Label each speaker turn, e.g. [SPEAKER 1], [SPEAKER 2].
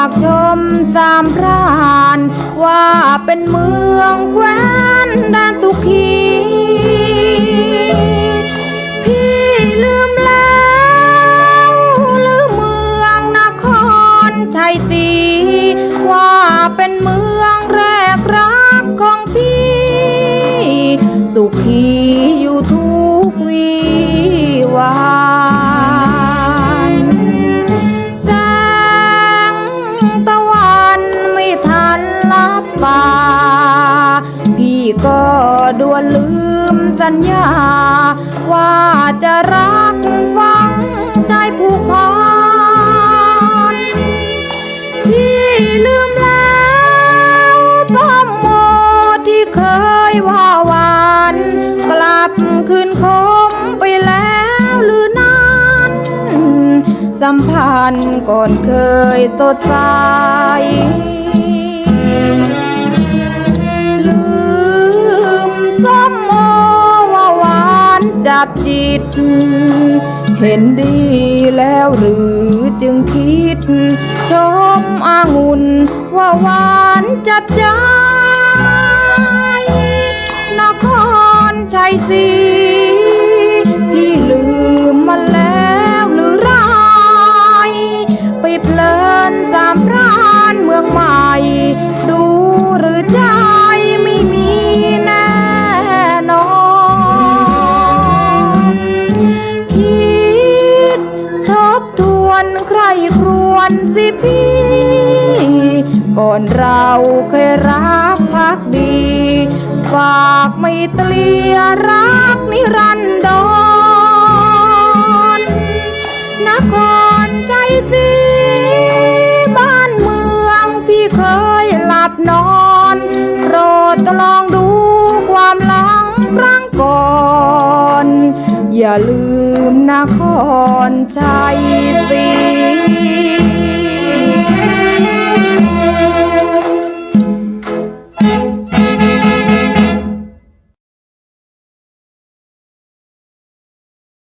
[SPEAKER 1] ากชมสามพรานว่าเป็นเมืองแคว้นแดนทุกขีพี่ลืมแล้วลืมเมืองนครชัยศรีว่าเป็นเมืองแรกรักของพี่สุขี ด่วนลืมสัญญา ว่าจะรักฟังใจผูกพันพี่ลืมแล้วสมโมที่เคยว่าหวานกลับคืนคมไปแล้วหรือนั้นสัมพันธ์ก่อนเคยสดใส จับจิต เห็นดีแล้วหรือจึงคิด ชมอางุ่นว่าหวานจับใจนครชัยศรี ใครครวนสิพี่ ก่อนเราเคยรักพักดี ฝากไม่เตลียรักนิรันดรนครใจสีบ้านเมืองพี่เคยหลับนอนโปรดลองดูความหลังครั้งก่อนอย่าลืมนครชัยศรี